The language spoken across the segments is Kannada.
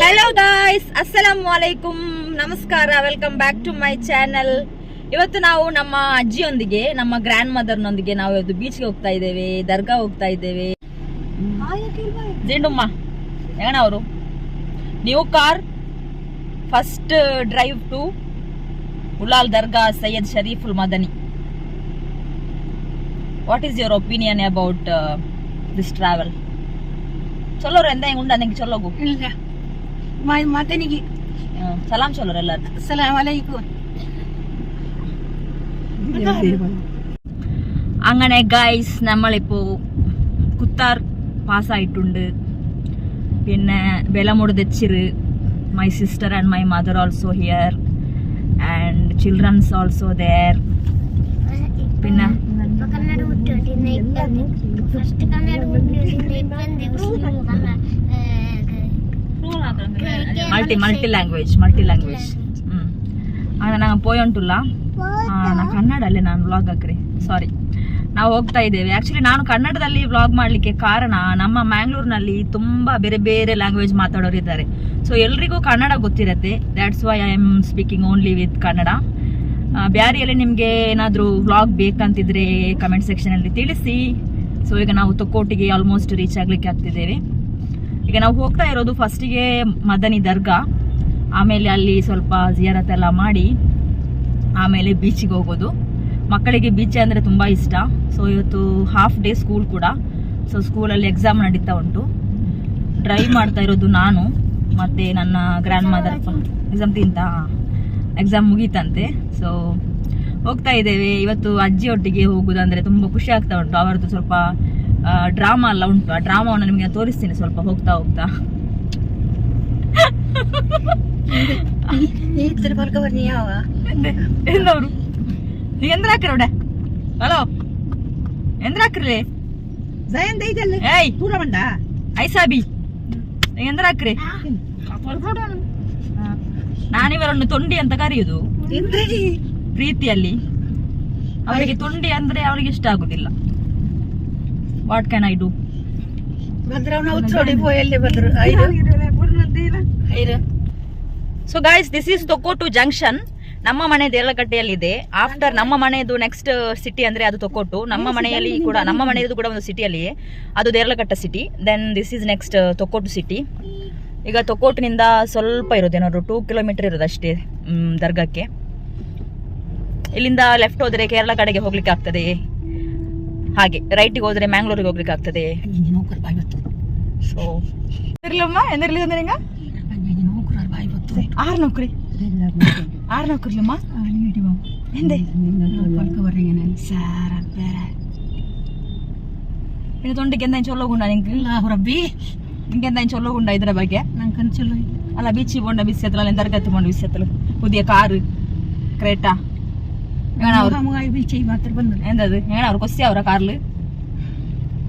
ಹಲೋ ಗಾಯ್ಸ್ ಅಸ್ಸಲಾಂ ವಾಲೈಕುಂ ನಮಸ್ಕಾರ welcome back to my channel ಇವತ್ತು ನಾವು ನಮ್ಮ ಅಜ್ಜಿಯೊಂದಿಗೆ, ನಮ್ಮ ಗ್ರ್ಯಾಂಡ್ ಮದರ್ನೊಂದಿಗೆ ನಾವು ಇವತ್ತು ಬೀಚ್ಗೆ ಹೋಗ್ತಾ ಇದ್ದೇವೆ, ದರ್ಗಾ ಹೋಗ್ತಾ ಇದ್ದೇವೆ. ಜೇಂಡುಮ್ಮ ಅವರು? New car first drive to Ullal dargah Syed Shariful Madani. What is your opinion about this travel ಚೊಲ್ಲೋರು ಎಂದ ಹೆಂಗ್ ಉಂಡ ನಿಂಗೆ ಚೊಲ್ಲೋಗು ഇല്ല മതനിക്ക് ಸಲಾಂ ಚೊಲ್ಲೋರು ಎಲ್ಲರೂ അസ്സലാമലൈക്കും അങ്ങനെ ഗൈസ് നമ്മളിപ്പോ കുത്താർ പാസ്സായിട്ടുണ്ട് പിന്നെ ബെലമുട് ദച്ചിറ് my sister and my mother also here and children's also there first multi language multi language multi language ம் ಆಗ ನಾವು ಪೋಯಂಟುಲ್ಲ ನಾನು ಕನ್ನಡಲ್ಲೇ ನಾನು ವ್ಲಾಗ್ ಹಾಕ್ರಿ. ಸಾರಿ ನಾವು ಹೋಗ್ತಾ ಇದ್ದೇವೆ. ಆ್ಯಕ್ಚುಲಿ ನಾನು ಕನ್ನಡದಲ್ಲಿ ವ್ಲಾಗ್ ಮಾಡಲಿಕ್ಕೆ ಕಾರಣ ನಮ್ಮ ಮ್ಯಾಂಗ್ಳೂರಿನಲ್ಲಿ ತುಂಬ ಬೇರೆ ಬೇರೆ ಲ್ಯಾಂಗ್ವೇಜ್ ಮಾತಾಡೋರು ಇದ್ದಾರೆ ಸೊ ಎಲ್ರಿಗೂ Kannada ಗೊತ್ತಿರತ್ತೆ. That's why I am speaking only with Kannada. ಬ್ಯಾರಿಯಲ್ಲಿ ನಿಮಗೆ ಏನಾದರೂ ವ್ಲಾಗ್ ಬೇಕಂತಿದ್ರೆ ಕಮೆಂಟ್ ಸೆಕ್ಷನಲ್ಲಿ ತಿಳಿಸಿ. ಸೊ ಈಗ ನಾವು ತೊಕ್ಕೋಟಿಗೆ ಆಲ್ಮೋಸ್ಟ್ ರೀಚ್ ಆಗಲಿಕ್ಕೆ ಆಗ್ತಿದ್ದೇವೆ. ಈಗ ನಾವು ಹೋಗ್ತಾ ಇರೋದು ಫಸ್ಟಿಗೆ ಮದನಿ ದರ್ಗಾ. ಆಮೇಲೆ ಅಲ್ಲಿ ಸ್ವಲ್ಪ ಜಿಯರತ್ ಎಲ್ಲ ಮಾಡಿ, ಆಮೇಲೆ ಬೀಚಿಗೆ ಹೋಗೋದು. ಮಕ್ಕಳಿಗೆ ಬೀಚ್ ಅಂದರೆ ತುಂಬ ಇಷ್ಟ. ಸೊ ಇವತ್ತು ಹಾಫ್ ಡೇ ಸ್ಕೂಲ್ ಕೂಡ. ಸೊ ಸ್ಕೂಲಲ್ಲಿ ಎಕ್ಸಾಮ್ ನಡೀತಾ ಉಂಟು. ಡ್ರೈವ್ ಮಾಡ್ತಾ ಇರೋದು ನಾನು, ಮತ್ತು ನನ್ನ ಗ್ರ್ಯಾಂಡ್ ಮದರ್ ಎಕ್ಸಾಮ್ ತಿಂತ? ಎಕ್ಸಾಮ್ ಮುಗೀತಂತೆ. ಸೊ ಹೋಗ್ತಾ ಇದ್ದೇವೆ. ಇವತ್ತು ಅಜ್ಜಿ ಒಟ್ಟಿಗೆ ಹೋಗುದಂದ್ರೆ ತುಂಬಾ ಖುಷಿ ಆಗ್ತಾ ಉಂಟು. ಅವರದ್ದು ಸ್ವಲ್ಪ ಡ್ರಾಮಾ ಎಲ್ಲ ಉಂಟು. ಆ ಡ್ರಾಮಾವನ್ನು ನಿಮಗೆ ತೋರಿಸ್ತೀನಿ ಸ್ವಲ್ಪ ಹೋಗ್ತಾ ಹೋಗ್ತಾ. ಹಲೋ ಏಯ್! ಐಸಾಬಿ. ಎಂದ್ರ ನಾನಿವರನ್ನು ತೊಂಡಿ ಅಂತ ಕರೆಯುದು. ಪ್ರೀತಿಯಲ್ಲಿ. ಅವರಿಗೆ ತೊಂಡಿ ಅಂದ್ರೆ ಅವರಿಗೆ ಇಷ್ಟ ಆಗುದಿಲ್ಲ. What can I do so guys this is Thokkottu junction ನಮ್ಮ ಮನೆ ದೇಲಗಟ್ಟೆಯಲ್ಲಿದೆ ಆಫ್ಟರ್ ನಮ್ಮ ಮನೆಯದು ನೆಕ್ಸ್ಟ್ ಸಿಟಿ ಅಂದ್ರೆ ಅದು ತೊಕೋಟು ನಮ್ಮ ಮನೆಯಲ್ಲಿ ಕೂಡ ನಮ್ಮ ಮನೆಯದು ಕೂಡ ಒಂದು ಸಿಟಿಯಲ್ಲಿಯೇ ಅದು Deralakatte city then this is next Thokkottu city ಈಗ ತೊಕೋಟಿನಿಂದ ಸ್ವಲ್ಪ ಇರೋದೇನಾದ್ರು ಟೂ ಕಿಲೋಮೀಟರ್ ಇರೋದು ಅಷ್ಟೇ ದರ್ಗಕ್ಕೆ. ಇಲ್ಲಿಂದ ಲೆಫ್ಟ್ ಹೋದರೆ ಕೇರಳ ಕಡೆಗೆ ಹೋಗ್ಲಿಕ್ಕೆ ಆಗ್ತದೆ. ಹಾಗೆ ರೈಟಿಗೆ ಹೋದರೆ ಮ್ಯಾಂಗ್ಳೂರಿಗೆ ಹೋಗ್ಲಿಕ್ಕೆ ಆಗ್ತದೆ. ಸೊ ಎಂದಿರ್ಲಮ್ಮ ನೌಕರಿ ಆರು ನೌಕರಿಲಮ್ಮ ಇದು ತೊಂಡಿಗೆ ಎಂದ? ಚೊಲ್ಲೋಗುಣ ನಿಂಗೆ. ಇಲ್ಲ ರಬ್ಬಿ ఇంకెంత ఆయన చొల్లకుండా ఇద్దరు బాగా నాకు చొల్లు అలా బీచ్ పోండి బిస్సెత్తులు అలా ఎందరికి ఎత్తుకోండి బిస్సెత్తులు పుదియ కారు క్రేటా ఏందది ఏనావరకు వస్తే అవరా కార్లు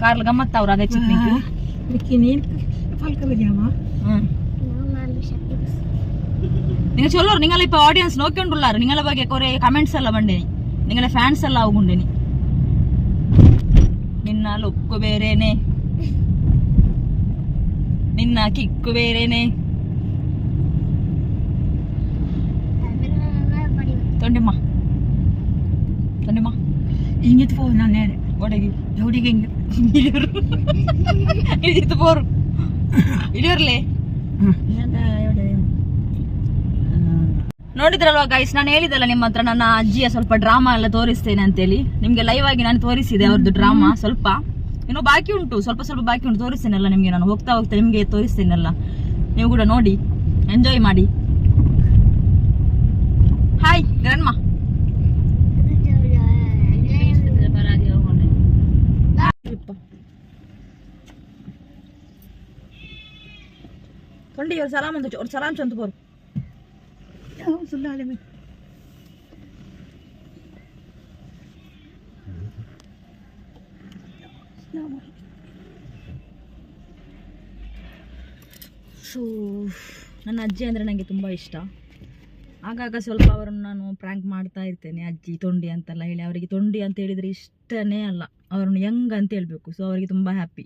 కార్లు గమ్మత్తావురా తెచ్చి നിങ്ങൾ ചൊല്ലു നിങ്ങൾ ഇപ്പൊ ഓഡിയൻസ് നോക്കിക്കൊണ്ടുള്ളാറ് നിങ്ങളെ ಬಗ್ಗೆ കുറെ കമന്റ്സ് എല്ലാം ഉണ്ടേനി നിങ്ങളെ ഫാൻസ് എല്ലാം ആവുകൊണ്ടേനി നിന്നാൽ ഒക്കെ വേറേനെ ನಿನ್ನ ಕಿಕ್ಕು ಬೇರೆನೆ. ತೊಂಡೆಮ್ಮ. ತೊಂಡೆಮ್ಮ. ಹಿಂಗಿತ್ತು ಪೋ ನಾನು ಹೇಳಿ ಒಡಗಿ. ಜೋಡಿಗೆ ಹಿಂಗೆ. ಇಳಿಯೋರು. ಪೋರು. ಇಳಿಯೋರ್ಲೆ. ನೋಡಿದ್ರಲ್ವಾ ಗೈಸ್ ನಾನು ಹೇಳಿದಲ್ಲ ನಿಮ್ಮ ಹತ್ರ ನನ್ನ ಅಜ್ಜಿಯ ಸ್ವಲ್ಪ ಡ್ರಾಮಾ ಎಲ್ಲ ತೋರಿಸ್ತೇನೆ ಅಂತೇಳಿ. ನಿಮ್ಗೆ ಲೈವ್ ಆಗಿ ನಾನು ತೋರಿಸಿದೆ ಅವ್ರದ್ದು ಡ್ರಾಮಾ ಸ್ವಲ್ಪ. ಇನ್ನು ಬಾಕಿ ಉಂಟು. ಸ್ವಲ್ಪ ಸ್ವಲ್ಪ ಬಾಕಿ ಉಂಟು. ತೋರಿಸ್ತೇನೆಲ್ಲ ನಿಮ್ಗೆ ನಾನು. ಹೋಗ್ತಾ ಹೋಗ್ತಾ ನಿಮಗೆ ತೋರಿಸ್ತೇನೆಲ್ಲ. ನೀವು ಕೂಡ ನೋಡಿ. ಎಂಜಾಯ್ ಮಾಡಿ. ಹಾಯ್ ಗ್ರನ್ಮಾ ತೊಂಡಿ ಅವ್ರು ಸಲಾಮ್ ಅಂತ ಅವ್ರು ಸಲಾಮ್ ಚಂತ ಬೋರು. ಸೊ ನನ್ನ ಅಜ್ಜಿ ಅಂದರೆ ನನಗೆ ತುಂಬ ಇಷ್ಟ. ಆಗಾಗ ಸ್ವಲ್ಪ ಅವರನ್ನು ನಾನು ಪ್ರ್ಯಾಂಕ್ ಮಾಡ್ತಾ ಇರ್ತೇನೆ, ಅಜ್ಜಿ ತೊಂಡಿ ಅಂತೆಲ್ಲ ಹೇಳಿ, ಅವರಿಗೆ ತೊಂಡಿ ಅಂತ ಹೇಳಿದರೆ ಇಷ್ಟನೇ ಅಲ್ಲ. ಅವರನ್ನು ಯಂಗ್ ಅಂತ ಹೇಳಬೇಕು ಸೊ ಅವರಿಗೆ ತುಂಬ ಹ್ಯಾಪಿ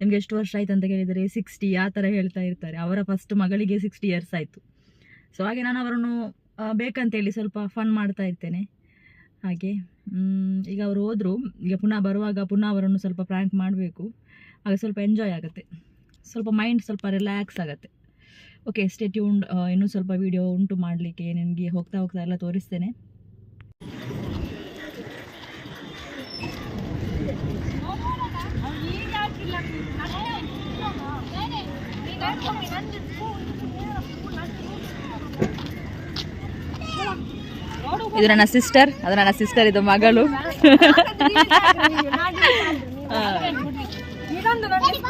ನಿಮಗೆ ಎಷ್ಟು ವರ್ಷ ಆಯ್ತು ಅಂತ ಕೇಳಿದರೆ ಸಿಕ್ಸ್ಟಿ ಆ ಥರ ಹೇಳ್ತಾ ಇರ್ತಾರೆ. ಅವರ ಫಸ್ಟ್ ಮಗಳಿಗೆ ಸಿಕ್ಸ್ಟಿ ಇಯರ್ಸ್ ಆಯಿತು. ಸೊ ಹಾಗೆ ನಾನು ಅವರನ್ನು ಬೇಕಂತೇಳಿ ಸ್ವಲ್ಪ ಫನ್ ಮಾಡ್ತಾ ಇರ್ತೇನೆ. ಹಾಗೆ ಈಗ ಅವರು ಹೋದರು, ಈಗ ಪುನಃ ಬರುವಾಗ ಪುನಃ ಅವರನ್ನು ಸ್ವಲ್ಪ ಪ್ರ್ಯಾಂಕ್ ಮಾಡಬೇಕು. ಆಗ ಸ್ವಲ್ಪ ಎಂಜಾಯ್ ಆಗುತ್ತೆ. ಸ್ವಲ್ಪ ಮೈಂಡ್ ಸ್ವಲ್ಪ ರಿಲ್ಯಾಕ್ಸ್ ಆಗುತ್ತೆ. ಓಕೆ ಸ್ಟೇ ಟ್ಯೂನ್ ಇನ್ನೂ ಸ್ವಲ್ಪ ವಿಡಿಯೋ ಉಂಟು ಮಾಡಲಿಕ್ಕೆ ನಿಮಗೆ ಹೋಗ್ತಾ ಹೋಗ್ತಾ ಎಲ್ಲ ತೋರಿಸ್ತೇನೆ. ಇದು ನನ್ನ ಸಿಸ್ಟರ್ ಅದು ನನ್ನ ಸಿಸ್ಟರ್ ಇದು ಮಗಳು.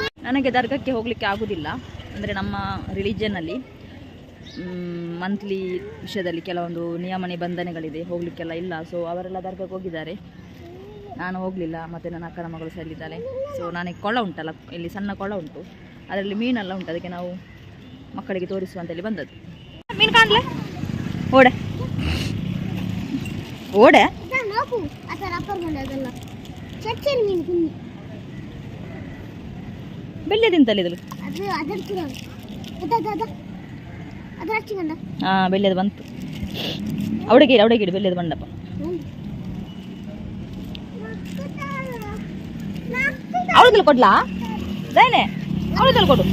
ನನಗೆ ದರ್ಗಕ್ಕೆ ಹೋಗಲಿಕ್ಕೆ ಆಗುದಿಲ್ಲ, ಅಂದರೆ ನಮ್ಮ ರಿಲಿಜನಲ್ಲಿ ಮಂತ್ಲಿ ವಿಷಯದಲ್ಲಿ ಕೆಲವೊಂದು ನಿಯಮ ನಿಬಂಧನೆಗಳಿದೆ ಹೋಗಲಿಕ್ಕೆಲ್ಲ ಇಲ್ಲ. ಸೊ ಅವರೆಲ್ಲ ದರ್ಗಕ್ಕೆ ಹೋಗಿದ್ದಾರೆ. ನಾನು ಹೋಗಲಿಲ್ಲ, ಮತ್ತು ನನ್ನ ಅಕ್ಕನ ಮಗಳು ಸಹ ಇಲ್ಲಿದ್ದಾಳೆ. ಸೊ ನನಗೆ ಕೊಳ ಉಂಟಲ್ಲ, ಇಲ್ಲಿ ಸಣ್ಣ ಕೊಳ ಉಂಟು. ಅದರಲ್ಲಿ ಮೀನೆಲ್ಲ ಉಂಟು, ಅದಕ್ಕೆ ನಾವು ಮಕ್ಕಳಿಗೆ ತೋರಿಸುವಂತೇಳಿ ಬಂದದ್ದು. ಮೀನು ಕಾಣಲೆ? ಓಡೆ. ಓಡೆ? ಬೆಳ್ಳೆ ತಿಂತಲ್ಲ ಹಾಂ ಬೆಳ್ಳೆದು ಬಂತು ಅವಡಗೇರಿ ಅವಡಗೇರಿ ಬೆಳ್ಳೆದು ಬಂಡಪ್ಪ ಅವಳದಲ್ಲಿ ಕೊಡ್ಲಾ ದಾನೆ ಅವಳದಲ್ಲಿ ಕೊಡು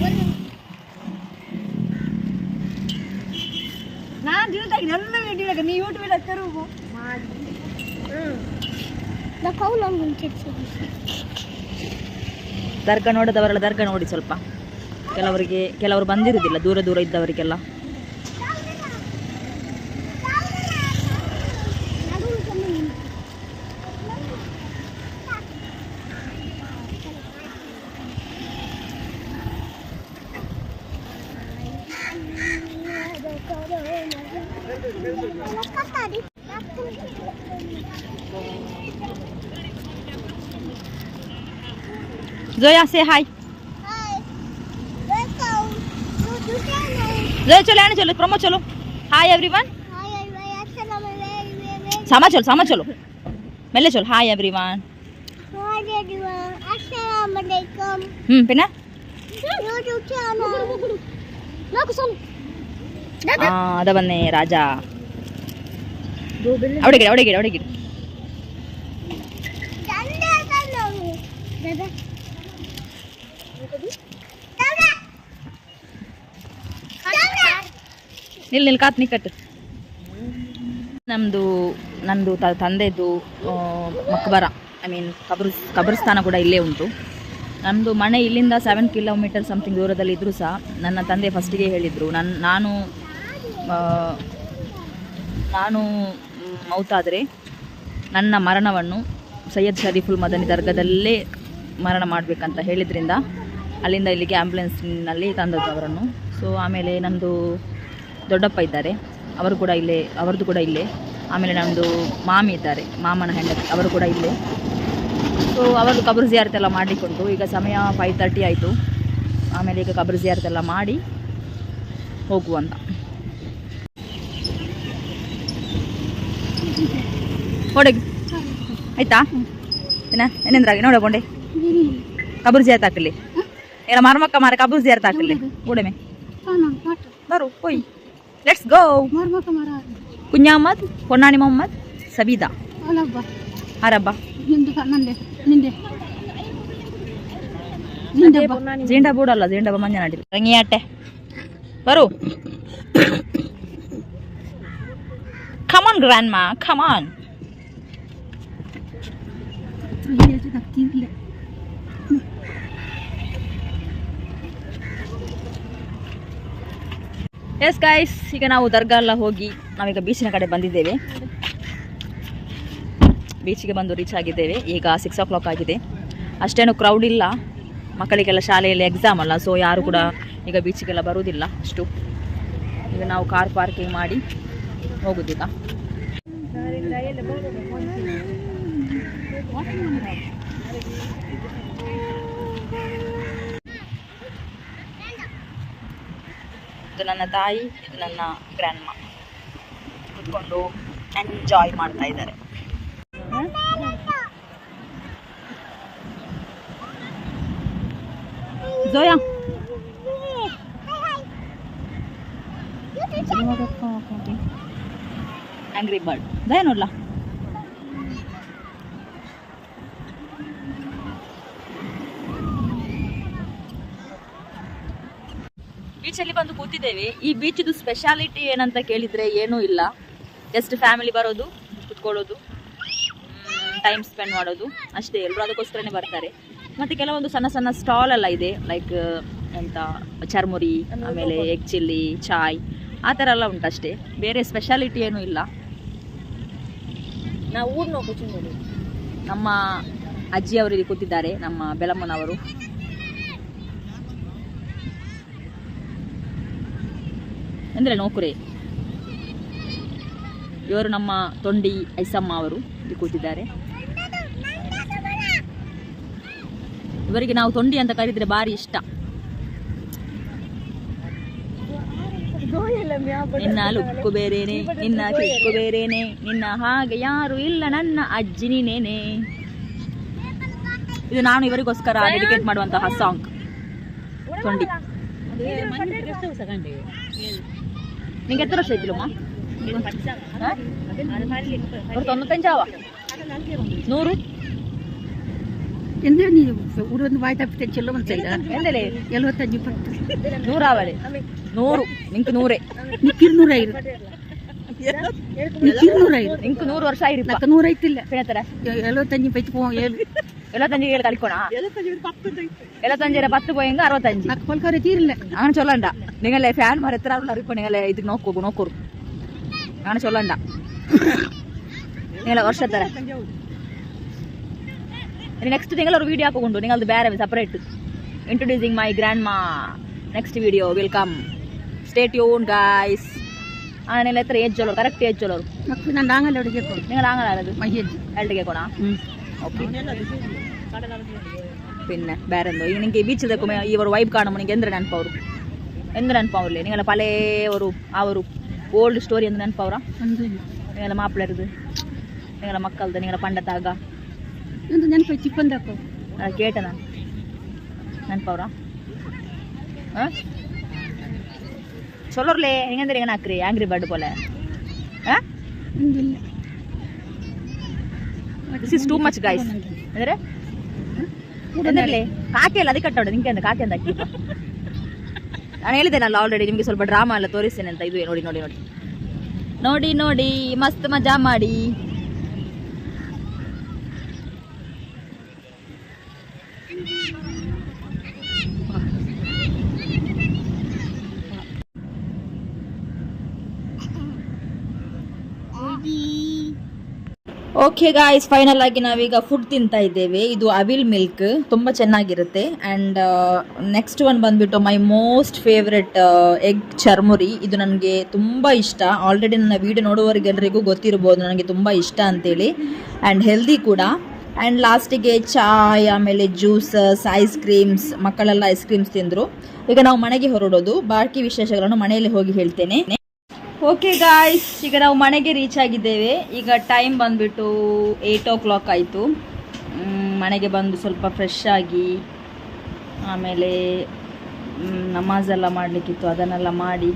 ನಾನು ಜೀವನದಾಗ ನನ್ನ ವಿಡಿಯೋದಾಗ ನೀ ಯೂಟ್ಯೂಬ್ ಕರು ಹ್ಞೂ ನಾವು ಕೌಲ ದರ್ಗಾ ನೋಡದವರೆಲ್ಲ ದರ್ಗಾ ನೋಡಿ ಸ್ವಲ್ಪ ಕೆಲವರಿಗೆ ಕೆಲವರು ಬಂದಿರುವುದಿಲ್ಲ ದೂರ ದೂರ ಇದ್ದವರಿಗೆಲ್ಲ ಚಲೋ ಹಾಯ್ ಎವ್ರಿ ಒನ್ ಸಾಮಾ ಚಲೋ ಸಾಮಾ ಚಲೋ ಮೆಲ್ಲೆ ಚಲೋ ಹಾಯ್ ಎವ್ರಿ ಒನ್ Assalamualaikum. ಹ್ಞೂ pin YouTube channel. Nak son. ಆ, ಅದ ಬನ್ನಿ ರಾಜ ಅವಡಿಗೆ ಅವಡಿಗೆ ಅವಡಿಗೆ ನಿಲ್ ನಿಲ್, ಕಾತ್ ನಿಕ್ಕಟ್ಟು ನಮ್ಮದು ನಂದು ತಂದೆದು ಮಕ್ಬರ. ಐ ಮೀನ್ ಕಬ್ರ ಕಬ್ರಸ್ಥಾನ ಕೂಡ ಇಲ್ಲೇ ಉಂಟು. ನಮ್ಮದು ಮನೆ ಇಲ್ಲಿಂದ ಸೆವೆನ್ ಕಿಲೋಮೀಟರ್ ಸಮಥಿಂಗ್ ದೂರದಲ್ಲಿ ಇದ್ದರೂ ಸಹ ನನ್ನ ತಂದೆ ಫಸ್ಟಿಗೆ ಹೇಳಿದರು. ನನ್ನ ನಾನು ನಾನು ಮೌತಾದರೆ ನನ್ನ ಮರಣವನ್ನು ಸೈಯದ್ ಶರೀಫುಲ್ ಮದನಿ ದರ್ಗದಲ್ಲೇ ಮರಣ ಮಾಡಬೇಕಂತ ಹೇಳಿದ್ರಿಂದ ಅಲ್ಲಿಂದ ಇಲ್ಲಿಗೆ ಆ್ಯಂಬುಲೆನ್ಸ್ನಲ್ಲಿ ತಂದದ್ದು ಅವರನ್ನು. ಸೊ ಆಮೇಲೆ ನಮ್ಮದು ದೊಡ್ಡಪ್ಪ ಇದ್ದಾರೆ. ಅವರು ಕೂಡ ಇಲ್ಲೇ ಅವರದ್ದು ಕೂಡ ಇಲ್ಲೇ. ಆಮೇಲೆ ನಮ್ಮದು ಮಾಮಿ ಇದ್ದಾರೆ ಮಾಮನ ಹೆಂಡತಿ ಅವರು ಕೂಡ ಇಲ್ಲೇ. ಸೊ ಅವರು ಕಬ್ರು ಜಿಯಾರತ್ ಎಲ್ಲ ಮಾಡಿಕೊಂಡು ಈಗ ಸಮಯ ಫೈವ್ ತರ್ಟಿ ಆಯಿತು. ಆಮೇಲೆ ಈಗ ಕಬ್ರು ಜಿಯಾರತ್ ಎಲ್ಲ ಮಾಡಿ ಹೋಗುವಂತ. ಹೊಡಗಿ ಆಯ್ತಾ? ಏನ ಏನೆಂದ್ರಾಗಿ ನೋಡಕೊಂಡೆ ಕಬ್ರು ಜಿಯಾರತ್ ಹಾಕಲಿ. ಎಲ್ಲ ಮರ್ಮಕ್ಕ ಮಾರ ಕಬ್ರು ಜಿಯಾರತ್ ಹಾಕಲಿ. ಬರು ಹೋಯ್. ಲೆಟ್ಸ್ ಗೋ ಕುಂಜಾಮದ್ ಹೊನ್ನಾಣಿ ಮೊಹಮ್ಮದ್ ಸಬೀದಾ ಅರಬ್ಬ ಜೀಂಡಾ ಬೂಡಲ್ಲ ಜೀಂಡಾ ಮಂಜನಾಡಿ ರಂಗಿಯಾಟೆ ಬರು come on grandma come on yes guys ಈಗ ನಾವು ದರ್ಗಾ ಎಲ್ಲ ಹೋಗಿ ನಾವೀಗ ಬೀಚಿನ ಕಡೆ ಬಂದಿದ್ದೇವೆ. ಬೀಚಿಗೆ ಬಂದು ರೀಚ್ ಆಗಿದ್ದೇವೆ. ಈಗ ಸಿಕ್ಸ್ ಓ ಕ್ಲಾಕ್ ಆಗಿದೆ. ಅಷ್ಟೇನು ಕ್ರೌಡ್ ಇಲ್ಲ. ಮಕ್ಕಳಿಗೆಲ್ಲ ಶಾಲೆಯಲ್ಲಿ ಎಕ್ಸಾಮ್ ಅಲ್ಲ ಸೊ ಯಾರು ಕೂಡ ಈಗ ಬೀಚಿಗೆಲ್ಲ ಬರುವುದಿಲ್ಲ ಅಷ್ಟು. ಈಗ ನಾವು ಕಾರ್ ಪಾರ್ಕಿಂಗ್ ಮಾಡಿ ಹೋಗುದೀಗ. ಇದು ನನ್ನ ತಾಯಿ ಇದು ನನ್ನ ಗ್ರ್ಯಾಂಡ್ ಮಾ ಕುತ್ಕೊಂಡು ಎಂಜಾಯ್ ಮಾಡ್ತಾ ಇದ್ದಾರೆ. ಜೋಯಾ? ಆಂಗ್ರಿ ಬರ್ಡ್ ಜಯ ನೋಡ್ಲಾ? ಬೀಚಲ್ಲಿ ಬಂದು ಕೂತಿದ್ದೇವೆ. ಈ ಬೀಚಿದು ಸ್ಪೆಷಾಲಿಟಿ ಏನಂತ ಕೇಳಿದ್ರೆ ಏನೂ ಇಲ್ಲ. ಜಸ್ಟ್ ಫ್ಯಾಮಿಲಿ ಬರೋದು ಕುತ್ಕೊಳ್ಳೋದು ಟೈಮ್ ಸ್ಪೆಂಡ್ ಮಾಡೋದು. ಅಷ್ಟೇ ಎಲ್ಲರೂ ಅದಕ್ಕೋಸ್ಕರನೇ ಬರ್ತಾರೆ. ಮತ್ತೆ ಕೆಲವೊಂದು ಸಣ್ಣ ಸಣ್ಣ ಸ್ಟಾಲ್ ಎಲ್ಲ ಇದೆ. ಲೈಕ್ ಎಂತ ಚರ್ಮುರಿ ಆಮೇಲೆ ಎಗ್ ಚಿಲ್ಲಿ ಚಾಯ್ ಆ ಥರ ಎಲ್ಲ ಉಂಟಷ್ಟೇ ಬೇರೆ ಸ್ಪೆಷಾಲಿಟಿ ಏನೂ ಇಲ್ಲ. ನಾವು ಊರ್ನ ನಮ್ಮ ಅಜ್ಜಿಯವರು ಇಲ್ಲಿ ಕೂತಿದ್ದಾರೆ ನಮ್ಮ ಬೆಲಮ್ಮನವರು ಅಂದರೆ ನೌಕರಿ. ಇವರು ನಮ್ಮ ತೊಂಡಿ ಐಸಮ್ಮ ಅವರು ಇಲ್ಲಿ ಕೂತಿದ್ದಾರೆ. ಇವರಿಗೆ ನಾವು ತೊಂಡಿ ಅಂತ ಕರೀದ್ರೆ ಭಾರಿ ಇಷ್ಟ. ನಿನ್ನ ಲುಕ್ಕು ಬೇರೆನೆ, ನಿನ್ನ ಕಿಕ್ಕು ಬೇರೆನೆ, ನಿನ್ನ ಹಾಗೆ ಯಾರು ಇಲ್ಲ, ನನ್ನ ಅಜ್ಜಿ ನೀನೇನೆ. ಇದು ನಾನು ಇವರಿಗೋಸ್ಕರ ಡೆಡಿಕೇಟ್ ಮಾಡುವಂತಹ ಸಾಂಗ್ ತೊಂಡಿ. നിങ്ങൾക്ക് എത്ര വർഷം എത്തിലുമാ ഒരു തൊണ്ണൂറ്റഞ്ചാവാ നൂറ് എന്താണ് നീ ഉടന്ന് വായ്പ ചെല്ലു മനസ്സിലാ എന്തല്ലേ എഴുപത്തഞ്ച് പത്ത് നൂറാവാളെ നൂറ് നിങ്ങൾക്ക് നൂറേ നിനക്ക് ഇരുന്നൂറായിരുന്നു നിനക്ക് ഇരുന്നൂറായിരുന്നു നിങ്ങൾക്ക് നൂറ് വർഷമായിരുന്നു നൂറായിട്ടില്ല പിന്നെ എത്ര എഴുപത്തഞ്ച് പറ്റി പോവാം ഏഴ് எழுபத்தஞ்சு கீழே கழிக்கணும் எழுபத்தஞ்சு பத்து போயங்க அறுபத்தஞ்சு. நான் கொள்கை தீரல. நான் சொல்லண்டா. நீங்கள் ஃபேன் மாதிரி எத்தனை உள்ள இருப்போம் நீங்கள் இதுக்கு நோக்கு நோக்கு நான் சொல்லண்டா. நீங்கள் வருஷத்தர நெக்ஸ்ட் திங்கள் ஒரு வீடியோ ಹಾಕೊಂಡು நீங்கள் அது ಬೇರೆ separate introducing my grandma next video welcome stay tune guys ಆನೆಲ್ಲ ಹತ್ರ ಏಜ್ ಚಲೋರು ಕರೆಕ್ಟ್ ಏಜ್ ಚಲೋರು ನಾನು ಆಂಗಲ್ ಅವ್ರಿಗೆ ನೀವು ಆಂಗಲ್ ಆಡೋದು പിന്നെ വേറെ എന്തോ ഈ എനിക്ക് ബീച്ചിൽ നിൽക്കുമ്പോൾ ഈ ഒരു വൈബ് കാണുമ്പോൾ എനിക്ക് എന്ത് ನೆನಪವರು എന്ത് ನೆನಪವರಲ್ಲ നിങ്ങളെ പല ഒരു ആ ഒരു ഓൾഡ് സ്റ്റോറി എന്ത് ನೆನಪവరా നിങ്ങളെ മാപ്പിളരുത് നിങ്ങളെ മക്കളത് നിങ്ങളെ പണ്ടത്താക എന്ത് ನೆನಪು ചിപ്പന്താക്കോ കേട്ടന ನೆನಪವರಾ சொல்லர்லே நீங்க எந்த எங்கே ஆக்குறீ ஆங்கிரி பேர்டு போல ஆ இல்லை this is too much guys எதிரே ಕಾಕೆ ಅಲ್ಲ ಅದಕ್ಕೆ ಕಟ್ಟೋಡು ನಿಂಗೆ ಅಂತ ಕಾಕೆ ಅಂತ ಹಾಕಿ ನಾನು ಹೇಳಿದ್ದೇನಲ್ಲ ಆಲ್ರೆಡಿ ನಿಮಗೆ ಸ್ವಲ್ಪ ಡ್ರಾಮಾ ಎಲ್ಲ ತೋರಿಸ್ತೇನೆ ಅಂತ ಇದು ನೋಡಿ ನೋಡಿ ನೋಡಿ. ನೋಡಿ ನೋಡಿ, ಮಸ್ತ್ ಮಜಾ ಮಾಡಿ. ಓಕೆ ಗಾಯ್ಸ್ ಫೈನಲ್ ಆಗಿ ನಾವೀಗ ಫುಡ್ ತಿಂತಾ ಇದ್ದೇವೆ. ಇದು ಅವಿಲ್ ಮಿಲ್ಕ್ ತುಂಬ ಚೆನ್ನಾಗಿರುತ್ತೆ. ಆ್ಯಂಡ್ ನೆಕ್ಸ್ಟ್ ಒನ್ ಬಂದ್ಬಿಟ್ಟು my most favourite egg churmuri ಇದು ನನಗೆ ತುಂಬ ಇಷ್ಟ. ಆಲ್ರೆಡಿ ನನ್ನ ವೀಡಿಯೋ ನೋಡುವವರಿಗೆಲ್ಲರಿಗೂ ಗೊತ್ತಿರ್ಬೋದು. ನನಗೆ ತುಂಬ ಇಷ್ಟ ಅಂತೇಳಿ. ಆ್ಯಂಡ್ ಹೆಲ್ದಿ ಕೂಡ. ಆ್ಯಂಡ್ ಲಾಸ್ಟಿಗೆ ಚಾಯ್, ಆಮೇಲೆ ಜ್ಯೂಸಸ್ ಐಸ್ ಕ್ರೀಮ್ಸ್ ಮಕ್ಕಳೆಲ್ಲ ಐಸ್ ಕ್ರೀಮ್ಸ್ ತಿಂದರು. ಈಗ ನಾವು ಮನೆಗೆ ಹೊರಡೋದು. ಬಾಕಿ ವಿಶೇಷಗಳನ್ನು ಮನೆಯಲ್ಲಿ ಹೋಗಿ ಹೇಳ್ತೇನೆ. ಓಕೆ ಗಾಯ್ಸ್ ಈಗ ನಾವು ಮನೆಗೆ ರೀಚ್ ಆಗಿದ್ದೇವೆ. ಈಗ ಟೈಮ್ ಬಂದ್ಬಿಟ್ಟು ಏಯ್ಟ್ ಓ ಕ್ಲಾಕ್ ಆಯಿತು ಮನೆಗೆ ಬಂದು ಸ್ವಲ್ಪ ಫ್ರೆಶ್ ಆಗಿ ಆಮೇಲೆ ಮ್, ನಮಾಜ್ ಎಲ್ಲ ಮಾಡಲಿಕ್ಕಿತ್ತು. ಅದನ್ನೆಲ್ಲ ಮಾಡಿ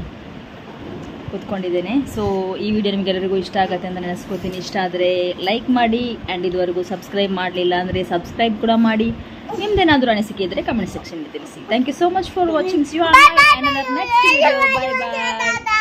ಕೂತ್ಕೊಂಡಿದ್ದೇನೆ. ಸೊ ಈ ವಿಡಿಯೋ ನಿಮಗೆಲ್ಲರಿಗೂ ಇಷ್ಟ ಆಗುತ್ತೆ ಅಂತ ನೆನೆಸ್ಕೋತೀನಿ. ಇಷ್ಟ ಆದರೆ ಲೈಕ್ ಮಾಡಿ ಆ್ಯಂಡ್ ಇದುವರೆಗೂ ಸಬ್ಸ್ಕ್ರೈಬ್ ಮಾಡಲಿಲ್ಲ ಅಂದರೆ ಸಬ್ಸ್ಕ್ರೈಬ್ ಕೂಡ ಮಾಡಿ. ನಿಮ್ದೇನಾದರೂ ಅನಿಸಿಕೆ ಇದ್ದರೆ ಕಮೆಂಟ್ ಸೆಕ್ಷನ್ ತಿಳಿಸಿ. Thank you so much for watching you next video